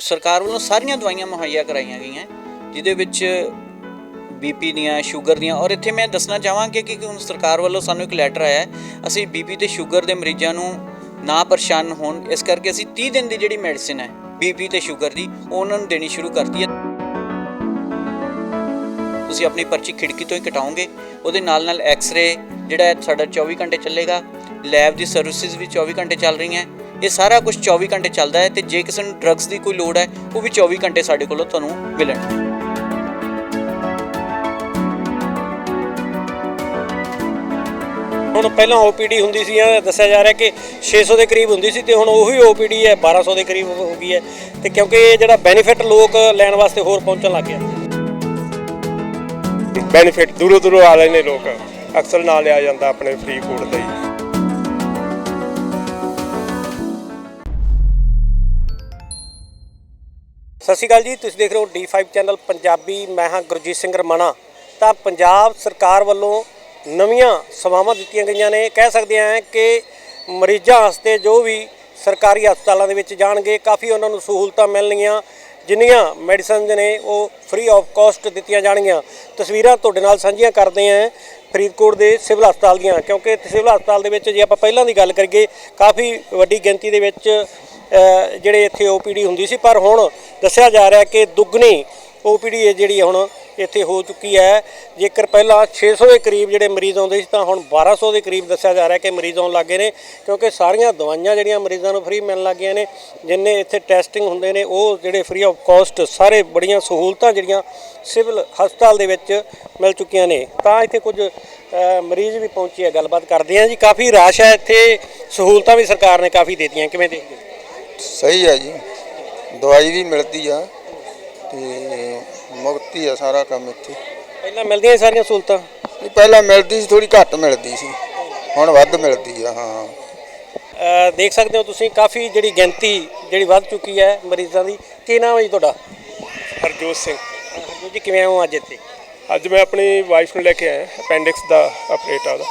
ਸਰਕਾਰ ਵੱਲੋਂ ਸਾਰੀਆਂ ਦਵਾਈਆਂ ਮੁਹੱਈਆ ਕਰਾਈਆਂ ਗਈਆਂ, ਜਿਹਦੇ ਵਿੱਚ ਬੀਪੀ ਦੀਆਂ, ਸ਼ੂਗਰ ਦੀਆਂ, ਔਰ ਇੱਥੇ ਮੈਂ ਦੱਸਣਾ ਚਾਹਾਂਗਾ ਕਿ ਹੁਣ ਸਰਕਾਰ ਵੱਲੋਂ ਸਾਨੂੰ ਇੱਕ ਲੈਟਰ ਆਇਆ ਹੈ ਅਸੀਂ ਬੀਪੀ ਤੇ ਸ਼ੂਗਰ ਦੇ ਮਰੀਜ਼ਾਂ ਨੂੰ ਨਾ ਪਰੇਸ਼ਾਨ ਹੋਣ, ਇਸ ਕਰਕੇ ਅਸੀਂ 30 ਦਿਨ ਦੀ ਜਿਹੜੀ ਮੈਡੀਸਿਨ ਹੈ ਬੀਪੀ ਤੇ ਸ਼ੂਗਰ ਦੀ ਉਹ ਉਹਨਾਂ ਨੂੰ ਦੇਣੀ ਸ਼ੁਰੂ ਕਰਤੀ ਹੈ। ਤੁਸੀਂ ਆਪਣੀ ਪਰਚੀ ਖਿੜਕੀ ਤੋਂ ਹੀ ਕਟਾਓਗੇ, ਉਹਦੇ ਨਾਲ ਨਾਲ ਐਕਸ-ਰੇ ਜਿਹੜਾ ਸਾਡਾ 24 ਘੰਟੇ ਚੱਲੇਗਾ ਲੈਬ ਦੀ ਸਰਵਿਸਿਜ਼ ਵੀ 24 ਘੰਟੇ ਚੱਲ ਰਹੀਆਂ ਇਹ ਸਾਰਾ ਕੁਝ 24 ਘੰਟੇ ਚੱਲਦਾ ਹੈ ਤੇ ਜੇ ਕਿਸੇ ਨੂੰ ਡਰੱਗਸ ਦੀ ਕੋਈ ਲੋੜ ਹੈ ਉਹ ਵੀ 24 ਘੰਟੇ ਸਾਡੇ ਕੋਲੋਂ ਤੁਹਾਨੂੰ ਮਿਲਣ। ਹੁਣ ਪਹਿਲਾਂ ਓਪੀਡੀ ਹੁੰਦੀ ਸੀ ਇਹ ਦੱਸਿਆ ਜਾ ਰਿਹਾ ਕਿ 600 ਦੇ ਕਰੀਬ ਹੁੰਦੀ ਸੀ ਤੇ ਹੁਣ ਉਹੀ ਓਪੀਡੀ ਹੈ 1200 ਦੇ ਕਰੀਬ ਹੋ ਗਈ ਹੈ ਤੇ ਕਿਉਂਕਿ ਇਹ ਜਿਹੜਾ ਬੈਨੀਫਿਟ ਲੋਕ ਲੈਣ ਵਾਸਤੇ ਹੋਰ ਪਹੁੰਚਣ ਲੱਗ ਗਏ ਬੈਨੀਫਿਟ ਦੂਰੋਂ ਦੂਰੋਂ ਆ ਰਹੇ ਨੇ ਲੋਕ। ਅਕਸਰ ਨਾਲ ਲਿਆ ਜਾਂਦਾ ਆਪਣੇ ਫ੍ਰੀ ਫੂਡ ਲਈ ਸਤਿ ਸ਼੍ਰੀ ਅਕਾਲ ਜੀ, ਤੁਸੀਂ ਦੇਖ ਰਹੇ ਹੋ D5 ਚੈਨਲ ਪੰਜਾਬੀ, ਮੈਂ ਹਾਂ ਗੁਰਜੀਤ ਸਿੰਘ ਰਮਾਣਾ। ਤਾਂ ਪੰਜਾਬ ਸਰਕਾਰ ਵੱਲੋਂ ਨਵੀਆਂ ਸੇਵਾਵਾਂ ਦਿੱਤੀਆਂ ਗਈਆਂ ਨੇ। ਕਹਿ ਸਕਦੇ ਹਾਂ ਕਿ ਮਰੀਜ਼ਾਂ ਵਾਸਤੇ ਜੋ ਵੀ ਸਰਕਾਰੀ ਹਸਪਤਾਲਾਂ ਦੇ ਵਿੱਚ ਜਾਣਗੇ, ਕਾਫੀ ਉਹਨਾਂ ਨੂੰ ਸਹੂਲਤਾਂ ਮਿਲਣਗੀਆਂ। ਜਿੰਨੀਆਂ ਮੈਡੀਸਨਸ ਨੇ, ਉਹ ਫ੍ਰੀ ਆਫ ਕਾਸਟ ਦਿੱਤੀਆਂ ਜਾਣਗੀਆਂ। ਤਸਵੀਰਾਂ ਤੁਹਾਡੇ ਨਾਲ ਸਾਂਝੀਆਂ ਕਰਦੇ ਹਾਂ ਫਰੀਦਕੋਟ ਦੇ ਸਿਵਲ ਹਸਪਤਾਲ ਦੀਆਂ। ਕਿਉਂਕਿ ਸਿਵਲ ਹਸਪਤਾਲ ਦੇ ਵਿੱਚ ਜੇ ਆਪਾਂ ਪਹਿਲਾਂ ਦੀ ਗੱਲ ਕਰੀਏ, ਕਾਫੀ ਵੱਡੀ ਗਿਣਤੀ ਦੇ ਵਿੱਚ ਜਿਹੜੇ ਇੱਥੇ ਓਪੀਡੀ ਹੁੰਦੀ ਸੀ, ਪਰ ਹੁਣ ਦੱਸਿਆ ਜਾ ਰਿਹਾ ਕਿ ਦੁੱਗਣੀ ਓਪੀਡੀ ਹੈ ਜਿਹੜੀ ਹੁਣ ਇੱਥੇ ਹੋ ਚੁੱਕੀ ਹੈ। ਜੇਕਰ ਪਹਿਲਾਂ 600 ਦੇ ਕਰੀਬ ਜਿਹੜੇ ਮਰੀਜ਼ ਆਉਂਦੇ ਸੀ, ਤਾਂ ਹੁਣ 1200 ਦੇ ਕਰੀਬ ਦੱਸਿਆ ਜਾ ਰਿਹਾ ਕਿ ਮਰੀਜ਼ ਆਉਣ ਲੱਗੇ ਨੇ, ਕਿਉਂਕਿ ਸਾਰੀਆਂ ਦਵਾਈਆਂ ਜਿਹੜੀਆਂ ਮਰੀਜ਼ਾਂ ਨੂੰ ਫ੍ਰੀ ਮਿਲਣ ਲੱਗੀਆਂ ਨੇ, ਜਿੰਨੇ ਇੱਥੇ ਟੈਸਟਿੰਗ ਹੁੰਦੇ ਨੇ, ਉਹ ਜਿਹੜੇ ਫ੍ਰੀ ਆਫ ਕਾਸਟ ਸਾਰੇ ਬੜੀਆਂ ਸਹੂਲਤਾਂ ਜਿਹੜੀਆਂ ਸਿਵਲ ਹਸਪਤਾਲ ਦੇ ਵਿੱਚ ਮਿਲ ਚੁੱਕੀਆਂ ਨੇ। ਤਾਂ ਇੱਥੇ ਕੁਝ ਮਰੀਜ਼ ਵੀ ਪਹੁੰਚੇ ਆ। ਗੱਲਬਾਤ ਕਰਦੇ ਆ ਜੀ। ਕਾਫੀ ਰਾਸ਼ ਹੈ ਇੱਥੇ। ਸਹੂਲਤਾਂ ਵੀ ਸਰਕਾਰ ਨੇ ਕਾਫੀ ਦਿੱਤੀਆਂ। ਕਿਵੇਂ ਦੇਖਦੇ ਸਹੀ ਆ ਜੀ। ਦਵਾਈ ਵੀ ਮਿਲਦੀ ਆ ਤੇ ਮੁਕਤੀ ਆ ਸਾਰਾ ਕੰਮ ਇੱਥੇ। ਪਹਿਲਾਂ ਮਿਲਦੀਆਂ ਸੀ ਸਾਰੀਆਂ ਸਹੂਲਤਾਂ? ਨਹੀਂ ਪਹਿਲਾਂ ਮਿਲਦੀ ਸੀ ਥੋੜੀ ਘੱਟ ਮਿਲਦੀ ਸੀ। ਹੁਣ ਵੱਧ ਮਿਲਦੀ ਆ ਹਾਂ। ਦੇਖ ਸਕਦੇ ਹੋ ਤੁਸੀਂ ਕਾਫੀ ਜਿਹੜੀ ਗਿਣਤੀ ਜਿਹੜੀ ਵੱਧ ਚੁੱਕੀ ਹੈ ਮਰੀਜ਼ਾਂ ਦੀ ਕੀ ਨਾਮ ਹੈ ਜੀ ਤੁਹਾਡਾ? ਹਰਜੋਤ ਸਿੰਘ। ਹਰਜੋਤ ਜੀ ਕਿਵੇਂ ਹੋ ਅੱਜ ਇੱਥੇ? ਅੱਜ ਮੈਂ ਆਪਣੀ ਵਾਈਫ ਨੂੰ ਲੈ ਕੇ ਆਇਆ ਅਪੈਂਡਿਕਸ ਦਾ ਆਪਰੇਟ ਆ ਉਹਦਾ।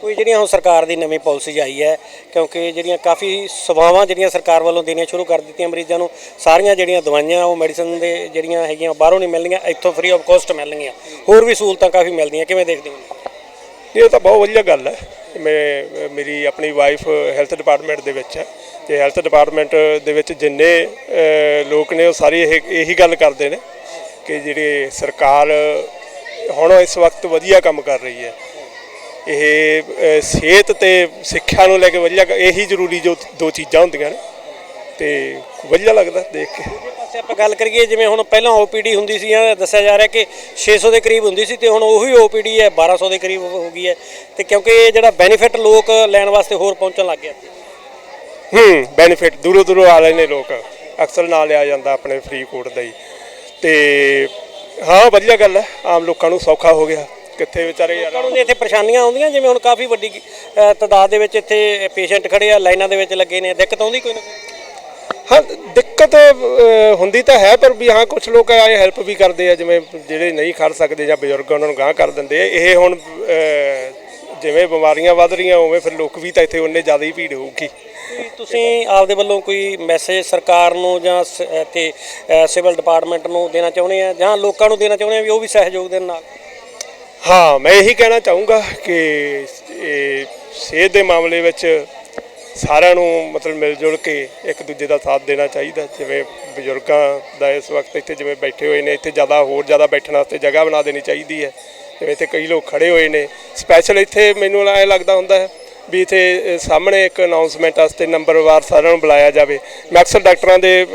ਕੋਈ ਜਿਹੜੀਆਂ ਹੁਣ ਸਰਕਾਰ ਦੀ ਨਵੀਂ ਪਾਲਿਸੀ ਆਈ ਹੈ, ਕਿਉਂਕਿ ਜਿਹੜੀਆਂ ਕਾਫੀ ਸੇਵਾਵਾਂ ਜਿਹੜੀਆਂ ਸਰਕਾਰ ਵੱਲੋਂ ਦੇਣੀਆਂ ਸ਼ੁਰੂ ਕਰ ਦਿੱਤੀਆਂ ਮਰੀਜ਼ਾਂ ਨੂੰ, ਸਾਰੀਆਂ ਜਿਹੜੀਆਂ ਦਵਾਈਆਂ, ਉਹ ਮੈਡੀਸਨ ਦੇ ਜਿਹੜੀਆਂ ਹੈਗੀਆਂ ਬਾਹਰੋਂ ਨਹੀਂ ਮਿਲਣਗੀਆਂ ਇੱਥੋਂ ਫ੍ਰੀ ਆਫ ਕਾਸਟ ਮਿਲਣਗੀਆਂ। ਹੋਰ ਵੀ ਸਹੂਲਤਾਂ ਕਾਫੀ ਮਿਲਦੀਆਂ, ਕਿਵੇਂ ਦੇਖਦੇ ਹੋ? ਇਹ ਤਾਂ ਬਹੁਤ ਵਧੀਆ ਗੱਲ ਹੈ। ਮੈਂ, ਮੇਰੀ ਆਪਣੀ ਵਾਈਫ ਹੈਲਥ ਡਿਪਾਰਟਮੈਂਟ ਦੇ ਵਿੱਚ ਹੈ। ਤੇ ਹੈਲਥ ਡਿਪਾਰਟਮੈਂਟ ਦੇ ਵਿੱਚ ਜਿੰਨੇ ਲੋਕ ਨੇ, ਉਹ ਸਾਰੇ ਇਹ, ਇਹੀ ਗੱਲ ਕਰਦੇ ਨੇ ਕਿ ਜਿਹੜੇ ਸਰਕਾਰ ਹੁਣ ਇਸ ਵਕਤ ਵਧੀਆ ਕੰਮ ਕਰ ਰਹੀ ਹੈ। ਇਹ ਸਿਹਤ ਤੇ ਸਿੱਖਿਆ ਨੂੰ ਲੈ ਕੇ ਵਧੀਆ ਇਹੀ ਜ਼ਰੂਰੀ ਜੋ ਦੋ ਚੀਜ਼ਾਂ ਹੁੰਦੀਆਂ ਨੇ। ਤੇ ਵਧੀਆ ਲੱਗਦਾ ਦੇਖ ਕੇ। ਪਾਸੇ ਆਪਾਂ ਗੱਲ ਕਰੀਏ ਜਿਵੇਂ ਹੁਣ ਪਹਿਲਾਂ ਓਪੀਡੀ ਹੁੰਦੀ ਸੀ ਇਹ ਦੱਸਿਆ ਜਾ ਰਿਹਾ ਕਿ 600 ਦੇ ਕਰੀਬ ਹੁੰਦੀ ਸੀ ਤੇ ਹੁਣ ਉਹੀ ਓਪੀਡੀ ਹੈ 1200 ਦੇ ਕਰੀਬ ਹੋ ਗਈ ਹੈ। ਤੇ ਕਿਉਂਕਿ ਇਹ ਜਿਹੜਾ ਬੈਨੀਫਿਟ ਲੋਕ ਲੈਣ ਵਾਸਤੇ ਹੋਰ ਪਹੁੰਚਣ ਲੱਗ ਗਏ। ਹੂੰ ਬੈਨੀਫਿਟ ਦੂਰੋਂ ਦੂਰੋਂ ਆ ਰਹੇ ਨੇ ਲੋਕ। ਅਕਸਰ ਨਾਲ ਲਿਆ ਜਾਂਦਾ ਆਪਣੇ ਫ੍ਰੀ ਕੋਡ ਦਾ ਹੀ। ਤੇ ਹਾਂ ਵਧੀਆ ਗੱਲ ਹੈ। ਆਮ ਲੋਕਾਂ ਨੂੰ ਸੌਖਾ ਹੋ ਗਿਆ। ਕਿੱਥੇ ਵਿਚਾਰੇ ਯਾਰ? ਲੋਕਾਂ ਨੂੰ ਇੱਥੇ ਪਰੇਸ਼ਾਨੀਆਂ ਆਉਂਦੀਆਂ ਜਿਵੇਂ ਹੁਣ ਕਾਫੀ ਵੱਡੀ ਅ, ਤਾਦਾਦ ਦੇ ਵਿੱਚ ਇੱਥੇ ਪੇਸ਼ੈਂਟ ਖੜੇ ਆ ਲਾਈਨਾਂ ਦੇ ਵਿੱਚ ਲੱਗੇ ਨੇ ਦਿੱਕਤ ਆਉਂਦੀ ਕੋਈ ਨਾ ਕੋਈ? ਹਾਂ ਦਿੱਕਤ ਹੁੰਦੀ ਤਾਂ ਹੈ ਪਰ ਵੀ ਹਾਂ ਕੁਝ ਲੋਕ ਆਏ ਹੈਲਪ ਵੀ ਕਰਦੇ ਆ ਜਿਵੇਂ ਜਿਹੜੇ ਨਹੀਂ ਖੜ ਸਕਦੇ ਜਾਂ ਬਜ਼ੁਰਗ ਉਹਨਾਂ ਨੂੰ ਗਾਂਹ ਕਰ ਦਿੰਦੇ ਆ। ਇਹ ਹੁਣ ਜਿਵੇਂ ਬਿਮਾਰੀਆਂ ਵੱਧ ਰਹੀਆਂ ਉਵੇਂ ਫਿਰ ਲੋਕ ਵੀ ਤਾਂ ਇੱਥੇ ਉਹਨੇ ਜ਼ਿਆਦਾ ਹੀ ਭੀੜ ਹੋਊਗੀ। ਤੁਸੀਂ ਆਪਦੇ ਵੱਲੋਂ ਕੋਈ ਮੈਸੇਜ ਸਰਕਾਰ ਨੂੰ ਜਾਂ ਸ- ਇੱਥੇ ਅ, ਸਿਵਲ ਡਿਪਾਰਟਮੈਂਟ ਨੂੰ ਦੇਣਾ ਚਾਹੁੰਦੇ ਆ? ਜਾਂ ਲੋਕਾਂ ਨੂੰ ਦੇਣਾ ਚਾਹੁੰਦੇ ਆ ਵੀ ਉਹ ਵੀ ਸਹਿਯੋਗ ਦੇਣ ਨਾਲ? ਹਾਂ, ਮੈਂ ਇਹੀ ਕਹਿਣਾ ਚਾਹੂੰਗਾ ਕਿ, ਇਹ ਸਿਹਤ ਦੇ ਮਾਮਲੇ ਵਿੱਚ ਸਾਰਿਆਂ ਨੂੰ ਮਤਲਬ ਮਿਲ ਜੁਲ ਕੇ ਇੱਕ ਦੂਜੇ ਦਾ ਸਾਥ ਦੇਣਾ ਚਾਹੀਦਾ। ਜਿਵੇਂ ਬਜ਼ੁਰਗਾਂ ਦਾ ਇਸ ਵਕਤ ਇੱਥੇ ਜਿਵੇਂ ਬੈਠੇ ਹੋਏ ਨੇ, ਇੱਥੇ ਜ਼ਿਆਦਾ ਹੋਰ ਜ਼ਿਆਦਾ ਬੈਠਣ ਵਾਸਤੇ ਜਗ੍ਹਾ ਬਣਾ ਦੇਣੀ ਚਾਹੀਦੀ ਹੈ। ਜਿਵੇਂ ਇੱਥੇ ਕਈ ਲੋਕ ਖੜੇ ਹੋਏ ਨੇ। ਸਪੈਸ਼ਲ ਇੱਥੇ ਮੈਨੂੰ ਐਂ ਲੱਗਦਾ ਹੁੰਦਾ ਹੈ ਵੀ ਇੱਥੇ ਸਾਹਮਣੇ ਇੱਕ ਅਨਾਉਂਸਮੈਂਟ ਵਾਸਤੇ ਨੰਬਰਵਾਰ ਸਾਰਿਆਂ ਨੂੰ ਬੁਲਾਇਆ ਜਾਵੇ। ਮੈਂ ਅਕਸਰ ਡਾਕਟਰਾਂ ਦੇ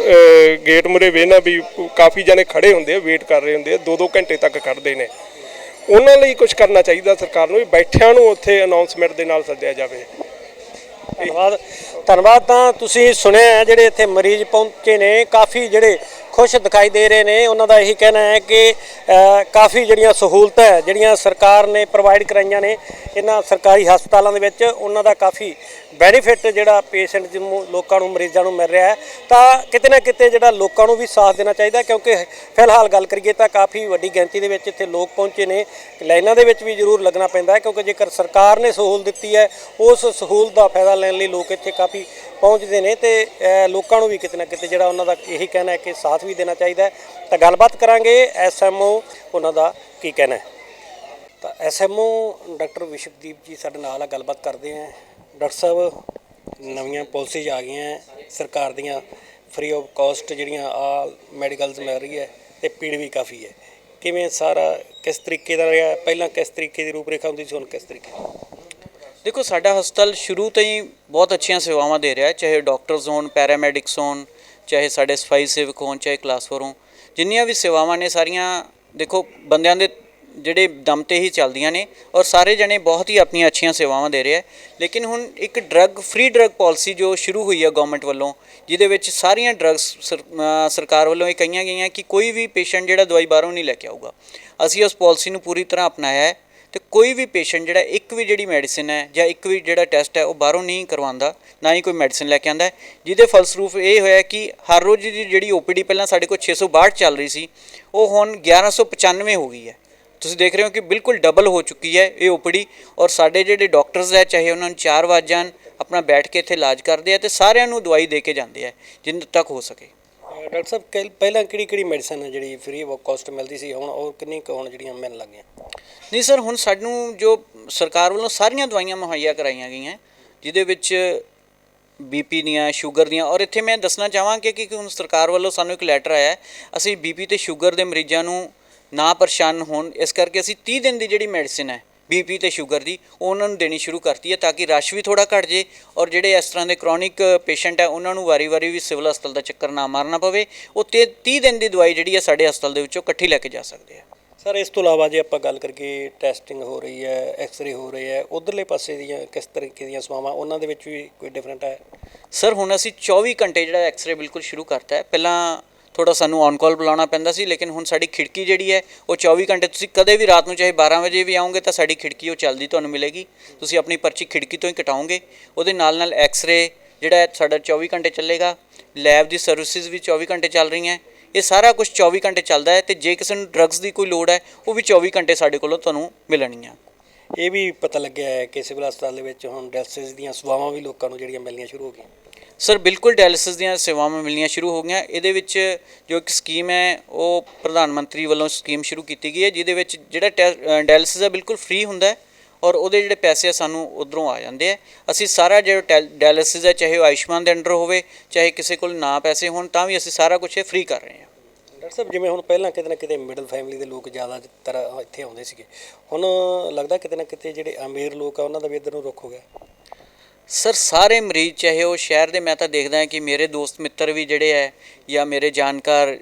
ਗੇਟ ਮੂਹਰੇ ਵੇਖਣਾ ਵੀ ਕਾਫੀ ਜਣੇ ਖੜੇ ਹੁੰਦੇ ਆ ਵੇਟ ਕਰ ਰਹੇ ਹੁੰਦੇ ਆ ਦੋ ਦੋ ਘੰਟੇ ਤੱਕ ਖੜਦੇ ਨੇ। ਉਹਨਾਂ ਲਈ ਕੁਝ ਕਰਨਾ ਚਾਹੀਦਾ ਸਰਕਾਰ ਨੂੰ ਵੀ ਬੈਠਿਆਂ ਨੂੰ ਉੱਥੇ ਅਨਾਉਂਸਮੈਂਟ ਦੇ ਨਾਲ ਸੱਦਿਆ ਜਾਵੇ। ਧੰਨਵਾਦ। ਧੰਨਵਾਦ ਤਾਂ ਤੁਸੀਂ ਸੁਣਿਆ ਜਿਹੜੇ ਇੱਥੇ ਮਰੀਜ਼ ਪਹੁੰਚੇ ਨੇ, ਕਾਫੀ ਜਿਹੜੇ ਖੁਸ਼ ਦਿਖਾਈ ਦੇ ਰਹੇ ਨੇ। ਉਹਨਾਂ ਦਾ ਇਹੀ ਕਹਿਣਾ ਹੈ ਕਿ ਕਾਫੀ ਜਿਹੜੀਆਂ ਸਹੂਲਤਾਂ ਹੈ, ਜਿਹੜੀਆਂ ਸਰਕਾਰ ਨੇ ਪ੍ਰੋਵਾਈਡ ਕਰਾਈਆਂ ਨੇ ਇਹਨਾਂ ਸਰਕਾਰੀ ਹਸਪਤਾਲਾਂ ਦੇ ਵਿੱਚ ਉਹਨਾਂ ਦਾ ਕਾਫੀ ਬੈਨੀਫਿਟ ਜਿਹੜਾ ਪੇਸ਼ੈਂਟ ਨੂੰ ਲੋਕਾਂ ਨੂੰ ਮਰੀਜ਼ਾਂ ਨੂੰ ਮਿਲ ਰਿਹਾ ਹੈ। ਤਾਂ ਕਿਤੇ ਨਾ ਕਿਤੇ ਜਿਹੜਾ ਲੋਕਾਂ ਨੂੰ ਵੀ ਸਾਥ ਦੇਣਾ ਚਾਹੀਦਾ ਕਿਉਂਕਿ ਫਿਲਹਾਲ ਗੱਲ ਕਰੀਏ ਤਾਂ ਕਾਫੀ ਵੱਡੀ ਗਿਣਤੀ ਦੇ ਵਿੱਚ ਇੱਥੇ ਲੋਕ ਪਹੁੰਚੇ ਨੇ। ਲਾਈਨਾਂ ਦੇ ਵਿੱਚ ਵੀ ਜ਼ਰੂਰ ਲੱਗਣਾ ਪੈਂਦਾ ਕਿਉਂਕਿ ਜੇਕਰ ਸਰਕਾਰ ਨੇ ਸਹੂਲਤ ਦਿੱਤੀ ਹੈ ਉਸ ਸਹੂਲਤ ਦਾ ਫਾਇਦਾ ਲੈਣ ਲਈ ਲੋਕ ਇੱਥੇ ਕਾਫੀ ਪਹੁੰਚਦੇ ਨੇ ਤੇ ਲੋਕਾਂ ਨੂੰ ਵੀ ਕਿਤੇ ਨਾ ਕਿਤੇ ਜਿਹੜਾ ਉਹਨਾਂ ਦਾ ਇਹੀ ਕਹਿਣਾ ਹੈ ਕਿ ਸਾਥ ਵੀ ਦੇਣਾ ਚਾਹੀਦਾ ਤਾਂ ਗੱਲਬਾਤ ਕਰਾਂਗੇ ਐਸਐਮਓ ਉਹਨਾਂ ਦਾ ਕੀ ਕਹਿਣਾ ਹੈ। ਤਾਂ ਐਸਐਮਓ ਡਾਕਟਰ ਵਿਸ਼ਵਦੀਪ ਜੀ ਸਾਡੇ ਨਾਲ ਆ, ਗੱਲਬਾਤ ਕਰਦੇ ਆ। ਡਾਕਟਰ ਸਾਹਿਬ, ਨਵੀਆਂ ਪਾਲਿਸੀਜ਼ ਆ ਗਈਆਂ ਹੈ, ਸਰਕਾਰ ਦੀਆਂ ਫ੍ਰੀ ਆਫ ਕਾਸਟ ਜਿਹੜੀਆਂ ਆ ਮੈਡੀਕਲਸ ਮਿਲ ਰਹੀ ਹੈ ਤੇ ਪੀੜ ਵੀ ਕਾਫੀ ਹੈ। ਕਿਵੇਂ ਸਾਰਾ, ਕਿਸ ਤਰੀਕੇ ਦਾ ਰਿਹਾ, ਪਹਿਲਾਂ ਕਿਸ ਤਰੀਕੇ ਦੀ ਰੂਪਰੇਖਾ ਹੁੰਦੀ ਸੀ, ਹੁਣ ਕਿਸ ਤਰੀਕੇ ਦੇਖੋ, ਸਾਡਾ ਹਸਪਤਾਲ ਸ਼ੁਰੂ ਤੋਂ ਹੀ ਬਹੁਤ ਅੱਛੀਆਂ ਸੇਵਾਵਾਂ ਦੇ ਰਿਹਾ ਹੈ, ਚਾਹੇ ਡਾਕਟਰਸ ਹੋਣ, ਪੈਰਾਮੈਡਿਕਸ ਹੋਣ, ਚਾਹੇ ਸਾਡੇ ਸਫ਼ਾਈ ਸੇਵਕ ਹੋਣ, ਚਾਹੇ ਕਲਾਸ ਫੋਰ ਹੋਣ। ਜਿੰਨੀਆਂ ਵੀ ਸੇਵਾਵਾਂ ਨੇ, ਸਾਰੀਆਂ ਦੇਖੋ, ਬੰਦਿਆਂ ਦੇ ਜਿਹੜੇ ਦਮ ਤੇ ਹੀ ਚੱਲਦੀਆਂ ਨੇ ਔਰ ਸਾਰੇ ਜਣੇ ਬਹੁਤ ਹੀ ਆਪਣੀਆਂ ਅੱਛੀਆਂ ਸੇਵਾਵਾਂ ਦੇ ਰਿਹਾ ਲੇਕਿਨ ਹੁਣ ਇੱਕ ਡਰੱਗ, ਫ੍ਰੀ ਡਰੱਗ ਪਾਲਿਸੀ ਜੋ ਸ਼ੁਰੂ ਹੋਈ ਹੈ ਗਵਰਨਮੈਂਟ ਵੱਲੋਂ, ਜਿਹਦੇ ਵਿੱਚ ਸਾਰੀਆਂ ਡਰੱਗਸ ਸਰਕਾਰ ਵੱਲੋਂ ਇਹ ਕਹੀਆਂ ਗਈਆਂ ਕਿ ਕੋਈ ਵੀ ਪੇਸ਼ੈਂਟ ਜਿਹੜਾ ਦਵਾਈ ਬਾਹਰੋਂ ਨਹੀਂ ਲੈ ਕੇ ਆਊਗਾ। ਅਸੀਂ ਉਸ ਪਾਲਿਸੀ ਨੂੰ ਪੂਰੀ ਤਰ੍ਹਾਂ ਅਪਣਾਇਆ ਹੈ। ਤੇ ਕੋਈ ਵੀ ਪੇਸ਼ੈਂਟ ਜਿਹੜਾ ਇੱਕ ਵੀ ਜਿਹੜੀ ਮੈਡੀਸਿਨ ਹੈ ਜਾਂ ਇੱਕ ਵੀ ਜਿਹੜਾ ਟੈਸਟ ਹੈ ਉਹ ਬਾਹਰੋਂ ਨਹੀਂ ਕਰਵਾਉਂਦਾ, ਨਾ ਹੀ ਕੋਈ ਮੈਡੀਸਿਨ ਲੈ ਕੇ ਆਂਦਾ ਜਿਹਦੇ ਫਲਸਰੂਪ ਇਹ ਹੋਇਆ ਕਿ ਹਰ ਰੋਜ਼ ਦੀ ਜਿਹੜੀ ਓਪੀਡੀ ਪਹਿਲਾਂ ਸਾਡੇ ਕੋਲ 662 ਚੱਲ ਰਹੀ ਸੀ, ਉਹ ਹੁਣ 1195 ਹੋ ਗਈ ਹੈ। ਤੁਸੀਂ ਦੇਖ ਰਹੇ ਹੋ ਕਿ ਬਿਲਕੁਲ ਡਬਲ ਹੋ ਚੁੱਕੀ ਹੈ ਇਹ ਓਪੀਡੀ ਔਰ ਸਾਡੇ ਜਿਹੜੇ ਡਾਕਟਰਸ ਹੈ, ਚਾਹੇ ਉਹਨਾਂ ਨੂੰ 4 ਵਜ ਜਾਣ, ਆਪਣਾ ਬੈਠ ਕੇ ਇੱਥੇ ਇਲਾਜ ਕਰਦੇ ਆ ਤੇ ਸਾਰਿਆਂ ਨੂੰ ਦਵਾਈ ਦੇ ਕੇ ਜਾਂਦੇ ਆ ਜਿੰਨ ਤੱਕ ਹੋ ਸਕੇ। ਡਾਕਟਰ ਸਾਹਿਬ ਕੱਲ੍ਹ- ਪਹਿਲਾਂ ਕਿਹੜੀ ਕਿਹੜੀ ਮੈਡੀਸਨ ਹੈ ਜਿਹੜੀ ਫ੍ਰੀ ਆਫ ਕਾਸਟ ਮਿਲਦੀ ਸੀ? ਹੁਣ ਉਹ ਕਿੰਨੀ ਕੁ ਹੁਣ ਜਿਹੜੀਆਂ ਮਿਲਣ ਲੱਗੀਆਂ? ਨਹੀਂ ਸਰ, ਹੁਣ ਸਾਨੂੰ ਜੋ ਸਰਕਾਰ ਵੱਲੋਂ ਸਾਰੀਆਂ ਦਵਾਈਆਂ ਮੁਹੱਈਆ ਕਰਾਈਆਂ ਗਈਆਂ, ਜਿਹਦੇ ਵਿੱਚ ਬੀਪੀ ਦੀਆਂ ਸ਼ੂਗਰ ਦੀਆਂ, ਔਰ ਇੱਥੇ ਮੈਂ ਦੱਸਣਾ ਚਾਹਾਂਗਾ ਕਿ ਕਿ ਹੁਣ ਸਰਕਾਰ ਵੱਲੋਂ ਸਾਨੂੰ ਇੱਕ ਲੈਟਰ ਆਇਆ ਹੈ, ਅਸੀਂ ਬੀਪੀ ਤੇ ਸ਼ੂਗਰ ਦੇ ਮਰੀਜ਼ਾਂ ਨੂੰ ਨਾ ਪਰੇਸ਼ਾਨ ਹੋਣ, ਇਸ ਕਰਕੇ ਅਸੀਂ 30 ਦਿਨ ਦੀ ਜਿਹੜੀ ਮੈਡੀਸਿਨ ਹੈ ਬੀਪੀ ਤੇ ਸ਼ੂਗਰ ਦੀ ਉਹ ਉਹਨਾਂ ਨੂੰ ਦੇਣੀ ਸ਼ੁਰੂ ਕਰਤੀ ਹੈ ਤਾਂ ਕਿ ਰਸ਼ ਵੀ ਥੋੜਾ ਘਟ ਜੇ ਔਰ ਜਿਹੜੇ ਇਸ ਤਰ੍ਹਾਂ ਦੇ ਕ੍ਰੋਨਿਕ ਪੇਸ਼ੈਂਟ ਹੈ ਉਹਨਾਂ ਨੂੰ ਵਾਰੀ-ਵਾਰੀ ਵੀ ਸਿਵਲ ਹਸਪਤਾਲ ਦਾ ਚੱਕਰ ਨਾ ਮਾਰਨਾ ਪਵੇ ਉਹ ਤੇ 30 ਦਿਨ ਦੀ ਦਵਾਈ ਜਿਹੜੀ ਹੈ ਸਾਡੇ ਹਸਪਤਾਲ ਦੇ ਵਿੱਚੋਂ ਇਕੱਠੀ ਲੈ ਕੇ ਜਾ ਸਕਦੇ ਆ। ਸਰ ਇਸ ਤੋਂ ਇਲਾਵਾ ਜੇ ਆਪਾਂ ਗੱਲ ਕਰੀਏ ਟੈਸਟਿੰਗ ਹੋ ਰਹੀ ਹੈ ਐਕਸ-ਰੇ ਹੋ ਰਹੇ ਹੈ ਉਧਰਲੇ ਪਾਸੇ ਦੀਆਂ ਕਿਸ ਤਰੀਕੇ ਦੀਆਂ ਸੇਵਾਵਾਂ ਉਹਨਾਂ ਦੇ ਵਿੱਚ ਵੀ ਕੋਈ ਡਿਫਰੈਂਟ ਹੈ? ਸਰ ਹੁਣ ਅਸੀਂ 24 ਘੰਟੇ ਜਿਹੜਾ ਐਕਸ-ਰੇ ਬਿਲਕੁਲ ਸ਼ੁਰੂ ਕਰਤਾ ਹੈ ਪਹਿਲਾਂ ਥੋੜਾ ਸਾਨੂੰ ਔਨ ਕਾਲ ਬੁਲਾਉਣਾ ਪੈਂਦਾ ਸੀ, ਲੇਕਿਨ ਹੁਣ ਸਾਡੀ ਖਿੜਕੀ ਜਿਹੜੀ ਹੈ, ਉਹ 24 ਘੰਟੇ ਤੁਸੀਂ ਕਦੇ ਵੀ ਰਾਤ ਨੂੰ ਚਾਹੇ 12 ਵਜੇ ਵੀ ਆਉਂਗੇ ਤਾਂ ਸਾਡੀ ਖਿੜਕੀ ਉਹ ਚੱਲਦੀ ਤੁਹਾਨੂੰ ਮਿਲੇਗੀ। ਤੁਸੀਂ ਆਪਣੀ ਪਰਚੀ ਖਿੜਕੀ ਤੋਂ ਹੀ ਕਟਾਓਗੇ। ਉਹਦੇ ਨਾਲ ਨਾਲ ਐਕਸ-ਰੇ ਜਿਹੜਾ ਸਾਡਾ 24 ਘੰਟੇ ਚੱਲੇਗਾ। ਲੈਬ ਦੀ ਸਰਵਿਸਿਜ਼ ਵੀ 24 ਘੰਟੇ ਚੱਲ ਰਹੀਆਂ ਇਹ ਸਾਰਾ ਕੁਝ 24 ਘੰਟੇ ਚੱਲਦਾ ਹੈ ਤੇ ਜੇ ਕਿਸੇ ਨੂੰ ਡਰੱਗਸ ਦੀ ਕੋਈ ਲੋੜ ਹੈ, ਉਹ ਵੀ 24 ਘੰਟੇ ਸਾਡੇ ਕੋਲੋਂ ਤੁਹਾਨੂੰ ਮਿਲਣਗੀਆਂ ਇਹ ਵੀ ਪਤਾ ਲੱਗਿਆ ਹੈ ਕਿ ਸਿਵਲ ਹਸਪਤਾਲ ਦੇ ਵਿੱਚ ਹੁਣ ਡਾਇਲਸਿਸ ਦੀਆਂ ਸੇਵਾਵਾਂ ਵੀ ਲੋਕਾਂ ਨੂੰ ਜਿਹੜੀਆਂ ਮਿਲਣੀਆਂ ਸ਼ੁਰੂ ਹੋ ਗਈਆਂ। ਸਰ, ਬਿਲਕੁਲ ਡਾਇਲਿਸਿਸ ਦੀਆਂ ਸੇਵਾਵਾਂ ਮਿਲਣੀਆਂ ਸ਼ੁਰੂ ਹੋ ਗਈਆਂ। ਇਹਦੇ ਵਿੱਚ ਜੋ ਇੱਕ ਸਕੀਮ ਹੈ, ਉਹ ਪ੍ਰਧਾਨ ਮੰਤਰੀ ਵੱਲੋਂ ਸਕੀਮ ਸ਼ੁਰੂ ਕੀਤੀ ਗਈ ਹੈ, ਜਿਹਦੇ ਵਿੱਚ ਜਿਹੜਾ ਡਾਇਲਿਸਿਸ ਹੈ, ਬਿਲਕੁਲ ਫ੍ਰੀ ਹੁੰਦਾ ਹੈ ਔਰ ਉਹਦੇ ਜਿਹੜੇ ਪੈਸੇ ਆ, ਸਾਨੂੰ ਉਧਰੋਂ ਆ ਜਾਂਦੇ ਆ ਅਸੀਂ ਸਾਰਾ ਜਿਹੜਾ ਡਾਇਲਿਸਿਸ ਹੈ, ਚਾਹੇ ਉਹ ਆਯੁਸ਼ਮਾਨ ਦੇ ਅੰਡਰ ਹੋਵੇ, ਚਾਹੇ ਕਿਸੇ ਕੋਲ ਨਾ ਪੈਸੇ ਹੋਣ, ਤਾਂ ਵੀ ਅਸੀਂ ਸਾਰਾ ਕੁਝ ਇਹ ਫ੍ਰੀ ਕਰ ਰਹੇ ਹਾਂ। ਡਾਕਟਰ ਸਾਹਿਬ, ਜਿਵੇਂ ਹੁਣ ਪਹਿਲਾਂ ਕਿਤੇ ਨਾ ਕਿਤੇ ਮਿਡਲ ਫੈਮਿਲੀ ਦੇ ਲੋਕ ਜ਼ਿਆਦਾਤਰ ਇੱਥੇ ਆਉਂਦੇ ਸੀਗੇ, ਹੁਣ ਲੱਗਦਾ ਕਿਤੇ ਨਾ ਕਿਤੇ ਜਿਹੜੇ ਅਮੀਰ ਲੋਕ ਆ, ਉਹਨਾਂ ਦਾ ਵੀ ਇੱਧਰ ਨੂੰ ਰੁੱਖ ਹੋ ਗਿਆ। ਸਰ, ਸਾਰੇ ਮਰੀਜ਼, ਚਾਹੇ ਉਹ ਸ਼ਹਿਰ ਦੇ, ਮੈਂ ਤਾਂ ਦੇਖਦਾ ਹਾਂ ਕਿ ਮੇਰੇ ਦੋਸਤ ਮਿੱਤਰ ਵੀ ਜਿਹੜੇ ਹੈ ਜਾਂ ਮੇਰੇ ਜਾਣਕਾਰ,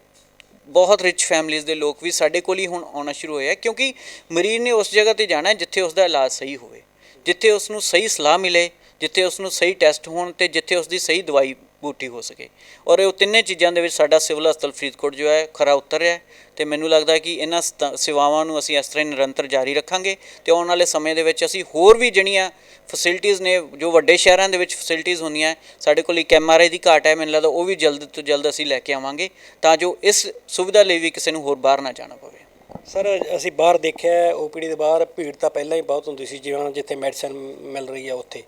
ਬਹੁਤ ਰਿਚ ਫੈਮਲੀਆਂ ਦੇ ਲੋਕ ਵੀ ਸਾਡੇ ਕੋਲ ਹੀ ਹੁਣ ਆਉਣਾ ਸ਼ੁਰੂ ਹੋਇਆ ਕਿਉਂਕਿ ਮਰੀਜ਼ ਨੇ ਉਸ ਜਗ੍ਹਾ ਤੇ ਜਾਣਾ ਜਿੱਥੇ ਉਸ ਦਾ ਇਲਾਜ ਸਹੀ ਹੋਵੇ, ਜਿੱਥੇ ਉਸ ਨੂੰ ਸਹੀ ਸਲਾਹ ਮਿਲੇ, ਜਿੱਥੇ ਉਸ ਨੂੰ ਸਹੀ ਟੈਸਟ ਹੋਣ ਤੇ ਜਿੱਥੇ ਉਸ ਦੀ ਸਹੀ ਦਵਾਈ ਬੂਟੀ ਹੋ ਸਕੇ। ਔਰ ਇਹ ਉਹ ਤਿੰਨੇ ਚੀਜ਼ਾਂ ਦੇ ਵਿੱਚ ਸਾਡਾ ਸਿਵਲ ਹਸਪਤਾਲ ਫਰੀਦਕੋਟ ਜੋ ਹੈ, ਖਰਾ ਉਤਰ ਰਿਹਾ ਹੈ ਤੇ ਮੈਨੂੰ ਲੱਗਦਾ ਕਿ ਇਹਨਾਂ ਸਤ- ਸੇਵਾਵਾਂ ਨੂੰ ਅਸੀਂ ਇਸ ਤਰ੍ਹਾਂ ਹੀ ਨਿਰੰਤਰ ਜਾਰੀ ਰੱਖਾਂਗੇ ਤੇ ਆਉਣ ਵਾਲੇ ਸਮੇਂ ਦੇ ਵਿੱਚ ਅਸੀਂ ਹੋਰ ਵੀ ਜਿਹੜੀਆਂ ਫੈਸਿਲਿਟੀਆਂ ਨੇ, ਜੋ ਵੱਡੇ ਸ਼ਹਿਰਾਂ ਦੇ ਵਿੱਚ ਫੈਸਿਲਿਟੀਆਂ ਹੁੰਦੀਆਂ ਸਾਡੇ ਕੋਲ ਇੱਕ ਐਮਆਰਆਈ ਦੀ ਘਾਟ ਹੈ, ਮੈਨੂੰ ਲੱਗਦਾ ਉਹ ਵੀ ਜਲਦ ਤੋਂ ਜਲਦ ਅਸੀਂ ਲੈ ਕੇ ਆਵਾਂਗੇ ਤਾਂ ਜੋ ਇਸ ਸੁਵਿਧਾ ਲਈ ਵੀ ਕਿਸੇ ਨੂੰ ਹੋਰ ਬਾਹਰ ਨਾ ਜਾਣਾ ਪਵੇ। ਸਰ, ਅਸੀਂ ਬਾਹਰ ਦੇਖਿਆ ਓਪੀਡੀ ਦੇ ਬਾਹਰ ਭੀੜ ਤਾਂ ਪਹਿਲਾਂ ਹੀ ਬਹੁਤ ਹੁੰਦੀ ਸੀ, ਜਿਵੇਂ ਜਿੱਥੇ ਮੈਡੀਸਨ ਮਿਲ ਰਹੀ ਹੈ ਉੱਥੇ।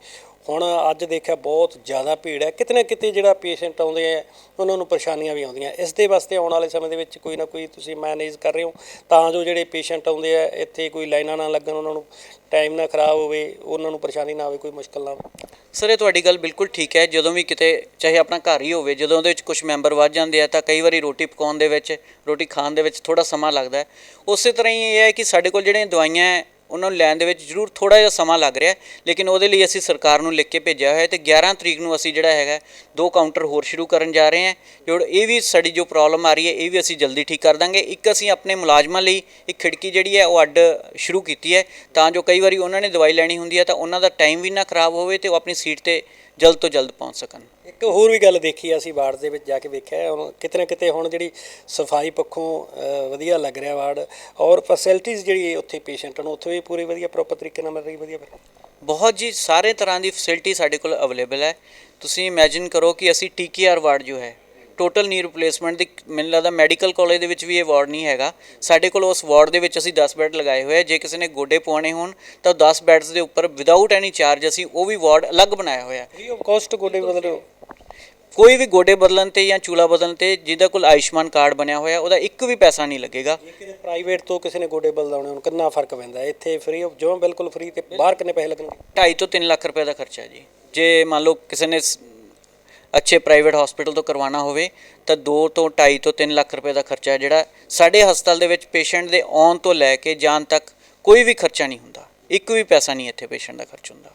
ਹੁਣ ਅੱਜ ਦੇਖਿਆ ਬਹੁਤ ਜ਼ਿਆਦਾ ਭੀੜ ਹੈ। ਕਿਤੇ ਨਾ ਕਿਤੇ ਜਿਹੜਾ ਪੇਸ਼ੈਂਟ ਆਉਂਦੇ ਆ, ਉਹਨਾਂ ਨੂੰ ਪਰੇਸ਼ਾਨੀਆਂ ਵੀ ਆਉਂਦੀਆਂ। ਇਸ ਦੇ ਵਾਸਤੇ ਆਉਣ ਵਾਲੇ ਸਮੇਂ ਦੇ ਵਿੱਚ ਕੋਈ ਨਾ ਕੋਈ ਤੁਸੀਂ ਮੈਨੇਜ ਕਰ ਰਹੇ ਹੋ। ਤਾਂ ਜੋ ਜਿਹੜੇ ਪੇਸ਼ੈਂਟ ਆਉਂਦੇ ਆ, ਇੱਥੇ ਕੋਈ ਲਾਈਨਾਂ ਨਾ ਲੱਗਣ ਉਹਨਾਂ ਨੂੰ ਟਾਈਮ ਨਾ ਖਰਾਬ ਹੋਵੇ, ਉਹਨਾਂ ਨੂੰ ਪਰੇਸ਼ਾਨੀ ਨਾ ਆਵੇ, ਕੋਈ ਮੁਸ਼ਕਲ ਨਾ ਆਵੇ। ਸਰ, ਇਹ ਤੁਹਾਡੀ ਗੱਲ ਬਿਲਕੁਲ ਠੀਕ ਹੈ। ਜਦੋਂ ਵੀ ਕਿਤੇ, ਚਾਹੇ ਆਪਣਾ ਘਰ ਹੀ ਹੋਵੇ, ਜਦੋਂ ਉਹਦੇ ਵਿੱਚ ਕੁਝ ਮੈਂਬਰ ਵੱਧ ਜਾਂਦੇ ਆ, ਤਾਂ ਕਈ ਵਾਰੀ ਰੋਟੀ ਪਕਾਉਣ ਦੇ ਵਿੱਚ, ਰੋਟੀ ਖਾਣ ਦੇ ਵਿੱਚ ਥੋੜਾ ਸਮਾਂ ਲੱਗਦਾ ਹੈ। ਉਸੇ ਤਰ੍ਹਾਂ ਹੀ ਇਹ ਹੈ ਕਿ ਸਾਡੇ ਕੋਲ ਜਿਹੜੀਆਂ ਦਵਾਈਆਂ ਉਹਨਾਂ ਨੂੰ ਲੈਣ ਦੇ ਵਿੱਚ ਜ਼ਰੂਰ ਥੋੜਾ ਜਿਹਾ ਸਮਾਂ ਲੱਗ ਰਿਹਾ ਲੇਕਿਨ ਉਹਦੇ ਲਈ ਅਸੀਂ ਸਰਕਾਰ ਨੂੰ ਲਿਖ ਕੇ ਭੇਜਿਆ ਹੋਇਆ ਹੈ ਤੇ 11 ਤਰੀਕ ਨੂੰ ਅਸੀਂ ਜਿਹੜਾ ਹੈਗਾ, ਦੋ ਕਾਊਂਟਰ ਹੋਰ ਸ਼ੁਰੂ ਕਰਨ ਜਾ ਰਹੇ ਹਾਂ। ਜੋ ਇਹ ਵੀ ਸਾਡੀ ਜੋ ਪ੍ਰੋਬਲਮ ਆ ਰਹੀ ਹੈ, ਇਹ ਵੀ ਅਸੀਂ ਜਲਦੀ ਠੀਕ ਕਰ ਦਾਂਗੇ। ਇੱਕ ਅਸੀਂ ਆਪਣੇ ਮੁਲਾਜ਼ਮਾਂ ਲਈ ਇੱਕ ਖਿੜਕੀ ਜਿਹੜੀ ਹੈ, ਉਹ ਅੱਡ ਸ਼ੁਰੂ ਕੀਤੀ ਹੈ, ਤਾਂ ਜੋ ਕਈ ਵਾਰੀ ਉਹਨਾਂ ਨੇ ਦਵਾਈ ਲੈਣੀ ਹੁੰਦੀ ਹੈ, ਤਾਂ ਉਹਨਾਂ ਦਾ ਟਾਈਮ ਵੀ ਨਾ ਖਰਾਬ ਹੋਵੇ ਤੇ ਉਹ ਆਪਣੀ ਸੀਟ ਤੇ ਜਲਦ ਤੋਂ ਜਲਦ ਪਹੁੰਚ ਸਕਣ। ਇੱਕ ਹੋਰ ਵੀ ਗੱਲ ਦੇਖੀ ਆ ਅਸੀਂ ਵਾਰਡ ਦੇ ਵਿੱਚ ਜਾ ਕੇ ਵੇਖਿਆ ਹੁਣ ਕਿਤੇ ਨਾ ਕਿਤੇ ਹੁਣ ਜਿਹੜੀ ਸਫ਼ਾਈ ਪੱਖੋਂ ਵਧੀਆ ਲੱਗ ਰਿਹਾ ਵਾਰਡ ਔਰ ਫੈਸਿਲਿਟੀਜ਼ ਜਿਹੜੀ ਉੱਥੇ ਪੇਸ਼ੈਂਟ ਨੂੰ ਉੱਥੇ ਵੀ ਪੂਰੀ ਵਧੀਆ ਪ੍ਰੋਪਰ ਤਰੀਕੇ ਨਾਲ ਮਿਲ ਰਹੀ ਵਧੀਆ ਬਹੁਤ ਜੀ ਸਾਰੇ ਤਰ੍ਹਾਂ ਦੀ ਫੈਸਿਲਿਟੀ ਸਾਡੇ ਕੋਲ ਅਵੇਲੇਬਲ ਹੈ। ਤੁਸੀਂ ਇਮੇਜਿਨ ਕਰੋ ਕਿ ਅਸੀਂ ਟੀਕੇਆਰ ਵਾਰਡ ਜੋ ਹੈ ਟੋਟਲ ਨੀ ਰਿਪਲੇਸਮੈਂਟ ਦੀ ਮੈਨੂੰ ਲੱਗਦਾ ਮੈਡੀਕਲ ਕਾਲਜ ਦੇ ਵਿੱਚ ਵੀ ਇਹ ਵਾਰਡ ਨਹੀਂ ਹੈਗਾ। ਸਾਡੇ ਕੋਲ ਉਸ ਵਾਰਡ ਦੇ ਵਿੱਚ ਅਸੀਂ 10 ਬੈੱਡ ਲਗਾਏ ਹੋਏ ਆ। ਜੇ ਕਿਸੇ ਨੇ ਗੋਡੇ ਪਵਾਉਣੇ ਹੋਣ ਤਾਂ 10 ਬੈੱਡਸ ਦੇ ਉੱਪਰ ਵਿਦਆਊਟ ਐਨੀ ਚਾਰਜ ਅਸੀਂ ਉਹ ਵੀ ਵਾਰਡ ਅਲੱਗ ਬਣਾਇਆ ਹੋਇਆ ਹੈ। ਫ੍ਰੀ ਆਫ ਕਾਸਟ ਗੋਡੇ ਬਦਲ। ਕੋਈ ਵੀ ਗੋਡੇ ਬਦਲਣ ਤੇ ਜਾਂ ਚੂਲਾ ਬਦਲਣ ਤੇ ਜਿਹਦਾ ਕੋਲ ਆਯੁਸ਼ਮਾਨ ਕਾਰਡ ਬਣਿਆ ਹੋਇਆ ਉਹਦਾ ਇੱਕ ਵੀ ਪੈਸਾ ਨਹੀਂ ਲੱਗੇਗਾ। ਜੇ ਕਿਤੇ ਪ੍ਰਾਈਵੇਟ ਤੋਂ ਕਿਸੇ ਨੇ ਗੋਡੇ ਬਦਲਾਉਣੇ ਹੋਣ ਕਿੰਨਾ ਫ਼ਰਕ ਪੈਂਦਾ ਹੈ? ਇੱਥੇ ਫ੍ਰੀ ਆਫ ਜਿਵੇਂ ਬਿਲਕੁਲ ਫ੍ਰੀ ਤੇ ਬਾਹਰ ਕਿੰਨੇ ਪੈਸੇ ਲੱਗਣਗੇ? 2.5 ਤੋਂ 3 ਲੱਖ ਰੁਪਏ ਦਾ ਖਰਚਾ ਜੀ। ਜੇ ਮੰਨ ਲਓ ਕਿਸੇ ਨੇ ਸ- ਅੱਛੇ ਪ੍ਰਾਈਵੇਟ ਹਸਪੀਟਲ ਤੋਂ ਕਰਵਾਉਣਾ ਹੋਵੇ ਤਾਂ 2 ਤੋਂ 2.5 ਤੋਂ 3 ਲੱਖ ਰੁਪਏ ਦਾ ਖਰਚਾ ਹੈ ਜਿਹੜਾ ਸਾਡੇ ਹਸਪਤਾਲ ਦੇ ਵਿੱਚ ਪੇਸ਼ੈਂਟ ਦੇ ਆਉਣ ਤੋਂ ਲੈ ਕੇ ਜਾਣ ਤੱਕ ਕੋਈ ਵੀ ਖਰਚਾ ਨਹੀਂ ਹੁੰਦਾ। ਇੱਕ ਵੀ ਪੈਸਾ ਨਹੀਂ ਇੱਥੇ ਪੇਸ਼ੈਂਟ ਦਾ ਖਰਚ ਹੁੰਦਾ।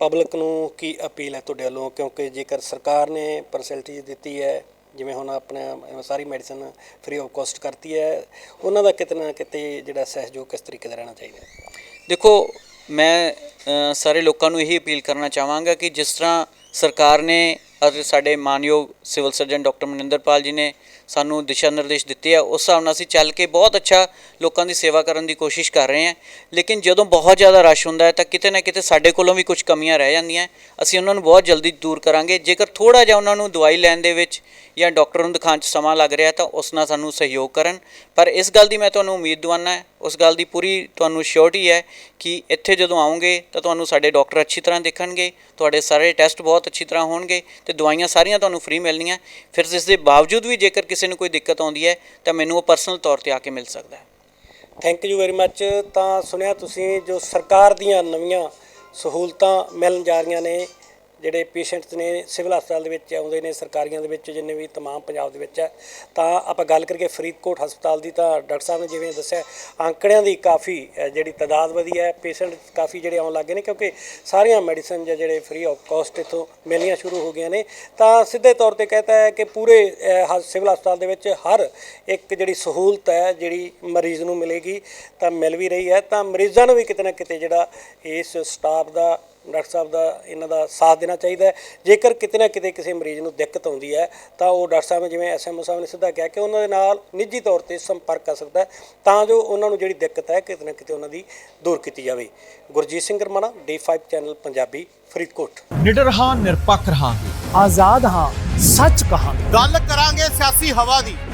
ਪਬਲਿਕ ਨੂੰ ਕੀ ਅਪੀਲ ਹੈ ਤੁਹਾਡੇ ਵੱਲੋਂ? ਕਿਉਂਕਿ ਜੇਕਰ ਸਰਕਾਰ ਨੇ ਫੈਸਿਲਿਟੀ ਦਿੱਤੀ ਹੈ ਜਿਵੇਂ ਹੁਣ ਆਪਣੇ ਸਾਰੀ ਮੈਡੀਸਨ ਫ੍ਰੀ ਆਫ ਕਾਸਟ ਕਰਤੀ ਹੈ ਉਹਨਾਂ ਦਾ ਕਿਤੇ ਨਾ ਕਿਤੇ ਜਿਹੜਾ ਸਹਿਯੋਗ ਕਿਸ ਤਰੀਕੇ ਦਾ ਰਹਿਣਾ ਚਾਹੀਦਾ ਦੇਖੋ ਮੈਂ ਸਾਰੇ ਲੋਕਾਂ ਨੂੰ ਇਹੀ ਅਪੀਲ ਕਰਨਾ ਚਾਹਾਂਗਾ ਕਿ ਜਿਸ ਤਰ੍ਹਾਂ ਸਰਕਾਰ ਨੇ ਅਤੇ ਸਾਡੇ ਮਾਨਯੋਗ ਸਿਵਲ ਸਰਜਨ ਡਾਕਟਰ ਮਨਿੰਦਰਪਾਲ ਜੀ ਨੇ ਸਾਨੂੰ ਦਿਸ਼ਾ ਨਿਰਦੇਸ਼ ਦਿੱਤੇ ਆ, ਉਸ ਹਿਸਾਬ ਨਾਲ ਅਸੀਂ ਚੱਲ ਕੇ ਬਹੁਤ ਅੱਛਾ ਲੋਕਾਂ ਦੀ ਸੇਵਾ ਕਰਨ ਦੀ ਕੋਸ਼ਿਸ਼ ਕਰ ਰਹੇ ਹਾਂ। ਲੇਕਿਨ ਜਦੋਂ ਬਹੁਤ ਜ਼ਿਆਦਾ ਰਸ਼ ਹੁੰਦਾ ਹੈ ਤਾਂ ਕਿਤੇ ਨਾ ਕਿਤੇ ਸਾਡੇ ਕੋਲੋਂ ਵੀ ਕੁਝ ਕਮੀਆਂ ਰਹਿ ਜਾਂਦੀਆਂ ਅਸੀਂ ਉਹਨਾਂ ਨੂੰ ਬਹੁਤ ਜਲਦੀ ਦੂਰ ਕਰਾਂਗੇ। ਜੇਕਰ ਥੋੜਾ ਜਿਹਾ ਉਹਨਾਂ ਨੂੰ ਦਵਾਈ ਲੈਣ ਦੇ ਵਿੱਚ ਜਾਂ ਡਾਕਟਰ ਨੂੰ ਦਿਖਾਉਣ 'ਚ ਸਮਾਂ ਲੱਗ ਰਿਹਾ ਤਾਂ ਉਸ ਨਾਲ ਸਾਨੂੰ ਸਹਿਯੋਗ ਕਰਨ। ਪਰ ਇਸ ਗੱਲ ਦੀ ਮੈਂ ਤੁਹਾਨੂੰ ਉਮੀਦ ਦਿਵਾਨਾ ਉਸ ਗੱਲ ਦੀ ਪੂਰੀ ਤੁਹਾਨੂੰ ਸ਼ੋਰਟੀ ਹੈ ਕਿ ਇੱਥੇ ਜਦੋਂ ਆਉਂਗੇ ਤਾਂ ਤੁਹਾਨੂੰ ਸਾਡੇ ਡਾਕਟਰ ਅੱਛੀ ਤਰ੍ਹਾਂ ਦੇਖਣਗੇ, ਤੁਹਾਡੇ ਸਾਰੇ ਟੈਸਟ ਬਹੁਤ ਅੱਛੀ ਤਰ੍ਹਾਂ ਹੋਣਗੇ ਤੇ ਦਵਾਈਆਂ ਸਾਰੀਆਂ ਤੁਹਾਨੂੰ ਫ੍ਰੀ ਮਿਲਣੀਆਂ। ਫਿਰ ਇਸ ਦੇ ਬਾਵਜੂਦ ਵੀ ਜੇਕਰ ਕਿਸੇ ਨੂੰ ਕੋਈ ਦਿੱਕਤ ਆਉਂਦੀ ਹੈ, ਤਾਂ ਮੈਨੂੰ ਉਹ ਪਰਸਨਲ ਤੌਰ ਤੇ ਆ ਕੇ ਮਿਲ ਸਕਦਾ ਹੈ। ਥੈਂਕ ਯੂ ਵੈਰੀ ਮੱਚ ਤਾਂ ਸੁਣਿਆ ਤੁਸੀਂ ਜੋ ਸਰਕਾਰ ਦੀਆਂ ਨਵੀਆਂ ਸਹੂਲਤਾਂ ਮਿਲਣ ਜਾ ਰਹੀਆਂ ਨੇ ਜਿਹੜੇ ਪੇਸ਼ੈਂਟਸ ਨੇ ਸਿਵਲ ਹਸਪਤਾਲ ਦੇ ਵਿੱਚ ਆਉਂਦੇ ਨੇ, ਸਰਕਾਰੀਆਂ ਦੇ ਵਿੱਚ, ਜਿੰਨੇ ਵੀ ਤਮਾਮ ਪੰਜਾਬ ਦੇ ਵਿੱਚ ਹੈ, ਤਾਂ ਆਪਾਂ ਗੱਲ ਕਰੀਏ ਫਰੀਦਕੋਟ ਹਸਪਤਾਲ ਦੀ ਤਾਂ ਡਾਕਟਰ ਸਾਹਿਬ ਨੇ ਜਿਵੇਂ ਦੱਸਿਆ ਅੰਕੜਿਆਂ ਦੀ ਕਾਫੀ ਜਿਹੜੀ ਤਾਦਾਦ ਵਧੀ ਹੈ ਪੇਸ਼ੈਂਟ ਕਾਫੀ ਜਿਹੜੇ ਆਉਣ ਲੱਗੇ ਨੇ, ਕਿਉਂਕਿ ਸਾਰੀਆਂ ਮੈਡੀਸਨ ਜਾਂ ਜਿਹੜੇ ਫ੍ਰੀ ਆਫ ਕਾਸਟ ਇਥੋਂ ਮਿਲਣੀਆਂ ਸ਼ੁਰੂ ਹੋ ਗਈਆਂ ਨੇ, ਤਾਂ ਸਿੱਧੇ ਤੌਰ ਤੇ ਕਹਤਾ ਹੈ ਕਿ ਪੂਰੇ ਹ- ਸਿਵਲ ਹਸਪਤਾਲ ਦੇ ਵਿੱਚ ਹਰ ਇੱਕ ਜਿਹੜੀ ਸਹੂਲਤ ਹੈ, ਜਿਹੜੀ ਮਰੀਜ਼ ਨੂੰ ਮਿਲੇਗੀ, ਤਾਂ ਮਿਲ ਵੀ ਰਹੀ ਹੈ, ਤਾਂ ਮਰੀਜ਼ਾਂ ਨੂੰ ਵੀ ਕਿਤੇ ਨਾ ਕਿਤੇ ਜਿਹੜਾ ਇਸ ਸਟਾਫ ਦਾ ਡਾਕਟਰ ਸਾਹਿਬ ਦਾ ਇਹਨਾਂ ਦਾ ਸਾਥ ਦੇਣਾ ਚਾਹੀਦਾ ਹੈ। ਜੇਕਰ ਕਿਤੇ ਨਾ ਕਿਤੇ ਕਿਸੇ ਮਰੀਜ਼ ਨੂੰ ਦਿੱਕਤ ਆਉਂਦੀ ਹੈ ਤਾਂ ਉਹ ਡਾਕਟਰ ਸਾਹਿਬ ਨੇ ਜਿਵੇਂ ਐਸਐਮਓ ਸਾਹਿਬ ਨੇ ਸਿੱਧਾ ਕਿਹਾ ਕਿ ਉਹਨਾਂ ਦੇ ਨਾਲ ਨਿੱਜੀ ਤੌਰ ਤੇ ਸੰਪਰਕ ਕਰ ਸਕਦਾ ਹੈ ਤਾਂ ਜੋ ਉਹਨਾਂ ਨੂੰ ਜਿਹੜੀ ਦਿੱਕਤ ਹੈ ਕਿਤੇ ਨਾ ਕਿਤੇ ਉਹਨਾਂ ਦੀ ਦੂਰ ਕੀਤੀ ਜਾਵੇ। Gurjeet Singh Ramana D five channel Punjabi Faridkot. ਨਿਡਰ ਹਾਂ ਨਿਰਪੱਖ ਰਹਾਂਗੇ। ਆਜ਼ਾਦ ਹਾਂ ਸੱਚ ਕਹਾਂਗੇ। ਗੱਲ ਕਰਾਂਗੇ ਸਿਆਸੀ ਹਵਾ ਦੀ।